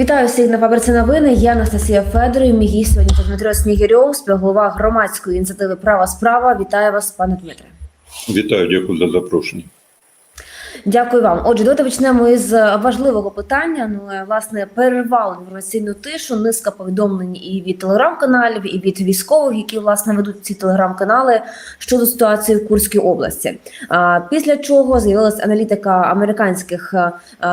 Вітаю всіх на фабриці новини. Я Анастасія Федорів. Мій гість сьогодні Дмитро Снігірьов, співголова громадської ініціативи Права справа. Вітаю вас, пане Дмитре. Вітаю, дякую за запрошення. Дякую вам. Отже, давайте почнемо із важливого питання. Ну е, власне перервали інформаційну тишу. Низка повідомлень і від телеграм-каналів, і від військових, які власне ведуть ці телеграм-канали щодо ситуації в Курській області. А після чого з'явилася аналітика американських е, е,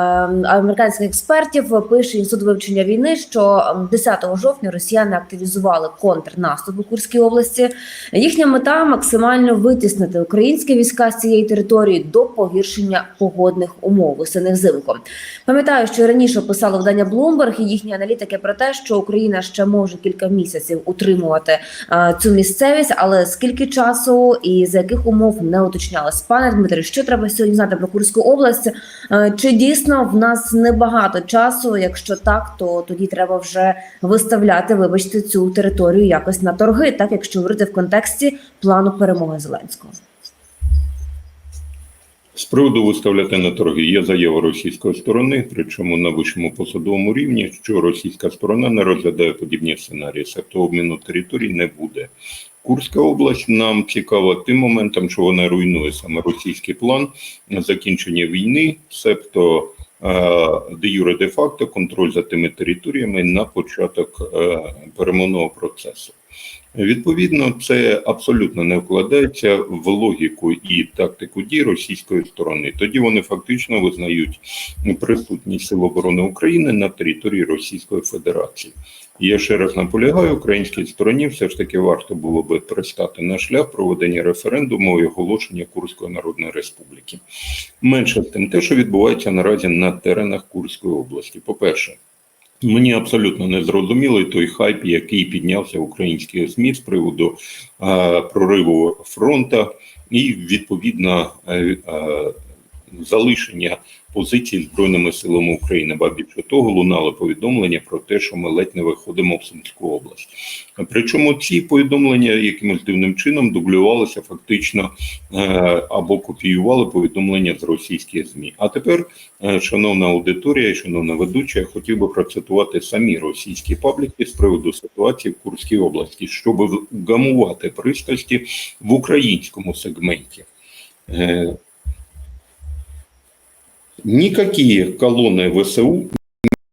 американських експертів. Пише інститут вивчення війни, що ем, 10 жовтня росіяни активізували контрнаступ у Курській області. Їхня мета максимально витіснити українські війська з цієї території до погіршення погодних умов весени взимку. Пам'ятаю, що раніше писало видання Bloomberg і їхні аналітики про те, що Україна ще може кілька місяців утримувати е, цю місцевість, але скільки часу і за яких умов не уточнялось. Пане Дмитре, що треба сьогодні знати про Курську область? Е, Чи дійсно в нас небагато часу? Якщо так, то тоді треба вже виставляти, вибачте, цю територію якось на торги, так якщо говорити в контексті плану перемоги Зеленського. З приводу виставляти на торги є заява російської сторони, причому на вищому посадовому рівні, що російська сторона не розглядає подібні сценарії, тобто обміну територій не буде. Курська область нам цікава тим моментом, що вона руйнує саме російський план закінчення війни, себто е, де юре де факто контроль за тими територіями на початок е, перемовного процесу. Відповідно, це абсолютно не вкладається в логіку і тактику дій російської сторони. Тоді вони фактично визнають присутність Сил оборони України на території Російської Федерації. І Я ще раз наполягаю, українській стороні все ж таки варто було би пристати на шлях проведення референдуму і оголошення Курської Народної Республіки. Менше з тим, те, що відбувається наразі на теренах Курської області. По-перше, Мені абсолютно не зрозумілий той хайп, який піднявся в українських ЗМІ з приводу е, прориву фронта і відповідно е, е, залишення позицій збройними силами України. Ба більше того, лунали повідомлення про те, що ми ледь не виходимо в Сумську область. Причому ці повідомлення якимось дивним чином дублювалися фактично е, або копіювали повідомлення з російських змі. А тепер, е, шановна аудиторія, шановна ведуча, я хотів би процитувати самі російські пабліки з приводу ситуації в Курській області, щоб вгамувати пристрасті в українському сегменті. Никакие колонны ВСУ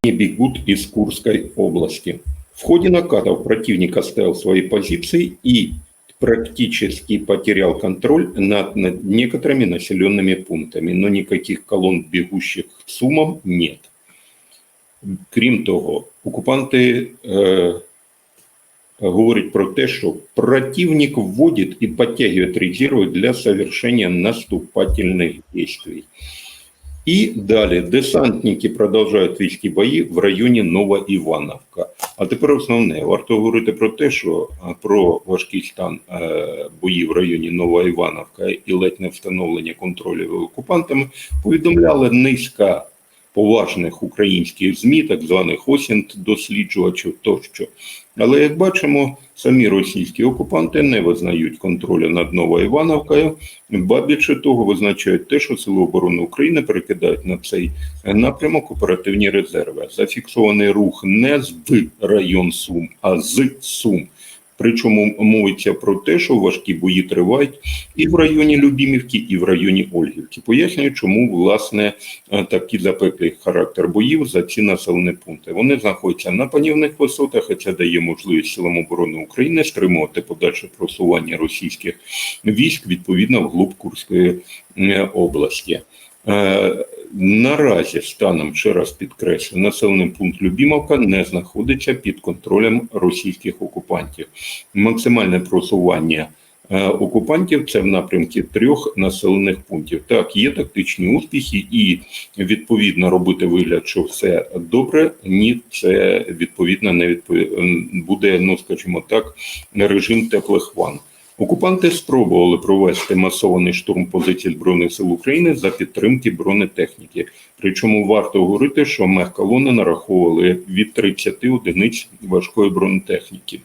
не бегут из Курской области. В ходе накатов противник оставил свои позиции и практически потерял контроль над, над некоторыми населенными пунктами, но никаких колонн, бегущих к Сумам, нет. Крім того, окупанти е, говорять про те, що противник вводит и подтягивает резервы для совершения наступательных действий. И далее десантники продовжують війські бої в районі Нова Івановка. А тепер основне варто говорити про те, що про важкий стан е, боїв в районі Нова Івановка і ледь не встановлення контролю окупантами повідомляли низка поважних українських змі, так званих осінт досліджувачів тощо. Але як бачимо, самі російські окупанти не визнають контролю над Новоівановкою, ба більше того, визначають те, що Сили оборони України перекидають на цей напрямок оперативні резерви. Зафіксований рух не з район Сум, а з Сум. Причому мовиться про те, що важкі бої тривають і в районі Любімівки, і в районі Ольгівки. Пояснюю, чому власне е, такий запеклий характер боїв за ці населені пункти. Вони знаходяться на панівних висотах, і це дає можливість силам оборони України стримувати подальше просування російських військ відповідно вглуб Курської е, області. Наразі станом ще раз підкреслю, населений пункт Любімовка не знаходиться під контролем російських окупантів. Максимальне просування е, окупантів це в напрямку трьох населених пунктів. Так, є тактичні успіхи, і відповідно робити вигляд, що все добре. Ні, це відповідно не відпов... буде, ну скажімо так, режим теплих ванн. Окупанти спробували провести масований штурм позицій Збройних сил України за підтримки бронетехніки. Причому варто говорити, що мехколони нараховували від 30 одиниць важкої бронетехніки.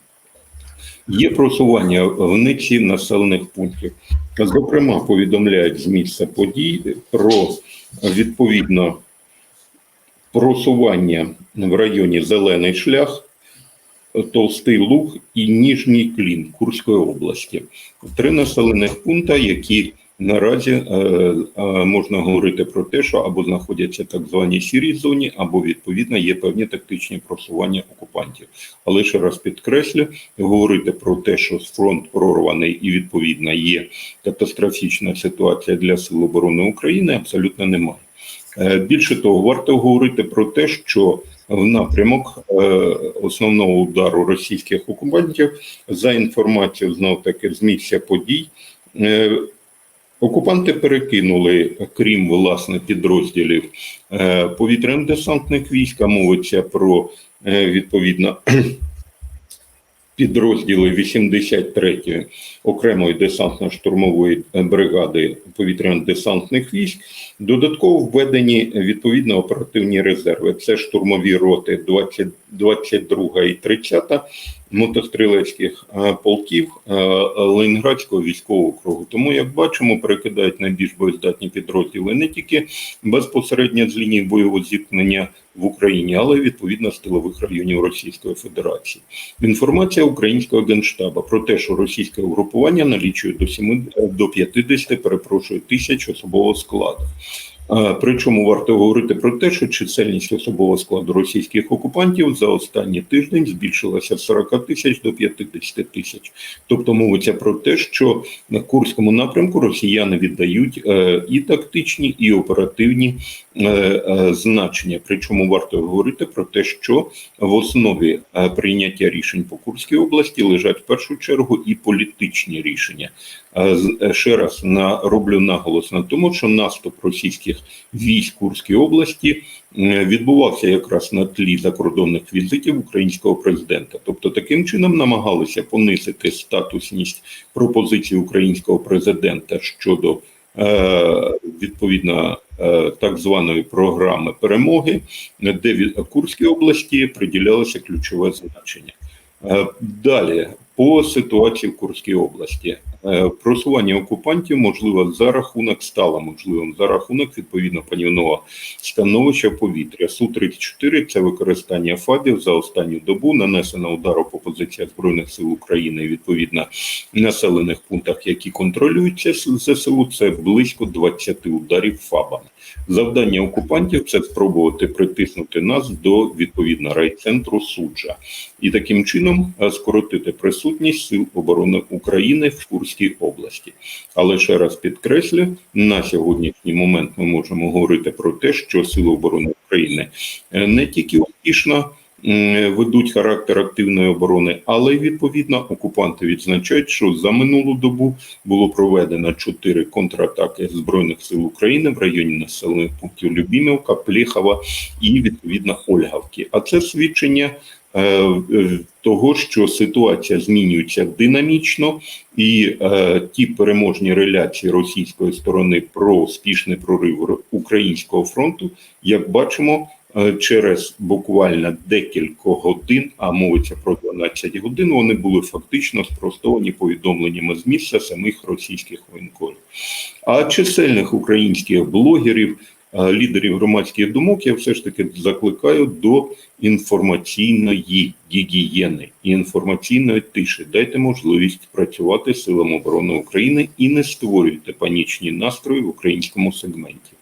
Є просування в ниці населених пунктів. Зокрема, повідомляють з місця подій про відповідно просування в районі Зелений шлях, Толстий Луг і Ніжній Клін Курської області. Три населених пункти, які наразі е, е, можна говорити про те, що або знаходяться в так званій сірій зоні, або відповідно є певні тактичні просування окупантів. Але ще раз підкреслю, говорити про те, що фронт прорваний і відповідно є катастрофічна ситуація для Сил оборони України, абсолютно немає. Е, Більше того, варто говорити про те, що в напрямок е, основного удару російських окупантів за інформацією знов таки з місця подій. е, Окупанти перекинули, крім власне підрозділів е, повітряно-десантних військ, мовиться про відповідно підрозділи 83-ї окремої десантно-штурмової бригади повітряно-десантних військ. Додатково введені відповідно оперативні резерви. Це штурмові роти 22 і 30 мотострілецьких е, полків е, Ленінградського військового округу. Тому, як бачимо, перекидають найбільш боєздатні підрозділи не тільки безпосередньо з лінії бойового зіткнення в Україні, але й відповідно з тилових районів Російської Федерації. Інформація українського генштаба про те, що російське угрупування налічує до 7, до 50, перепрошую, тисяч особового складу. Причому варто говорити про те, що чисельність особового складу російських окупантів за останній тиждень збільшилася з 40 тисяч до 50 тисяч. Тобто мовиться про те, що на Курському напрямку росіяни віддають е, і тактичні, і оперативні е, е, значення. Причому варто говорити про те, що в основі прийняття рішень по Курській області лежать в першу чергу і політичні рішення. Ще раз на роблю наголос на тому, що наступ російських військ Курської області е, відбувався якраз на тлі закордонних візитів українського президента. Тобто, таким чином намагалися понизити статусність пропозицій українського президента щодо е, відповідно е, так званої програми перемоги, де від Курській області приділялося ключове значення. Далі по ситуації в Курській області. Е, Просування окупантів можливо за рахунок стало можливим за рахунок відповідно панівного становища повітря. Су 34 це використання фабів за останню добу. Нанесено удару по позиціях збройних сил України. Відповідно населених пунктах, які контролюються ЗСУ. Це близько 20 ударів фабами. Завдання окупантів це спробувати притиснути нас до відповідно райцентру суджа і таким чином е, скоротити присутність сил оборони України в Курській області. Але ще раз підкреслю, на сьогоднішній момент ми можемо говорити про те, що сили оборони України е, не тільки успішно ведуть характер активної оборони, але відповідно окупанти відзначають, що за минулу добу було проведено чотири контратаки збройних сил України в районі населених пунктів Любімівка, Пліхова і відповідно Ольгавки. А це свідчення е, е, того, що ситуація змінюється динамічно, і е, ті переможні реляції російської сторони про успішний прорив українського фронту, як бачимо. Е, Через буквально декілька годин, а мовиться про 12 годин, вони були фактично спростовані повідомленнями з місця самих російських воєнкорів. А чисельних українських блогерів, е, лідерів громадських думок, я все ж таки закликаю до інформаційної гігієни і інформаційної тиші. Дайте можливість працювати силам оборони України і не створюйте панічні настрої в українському сегменті.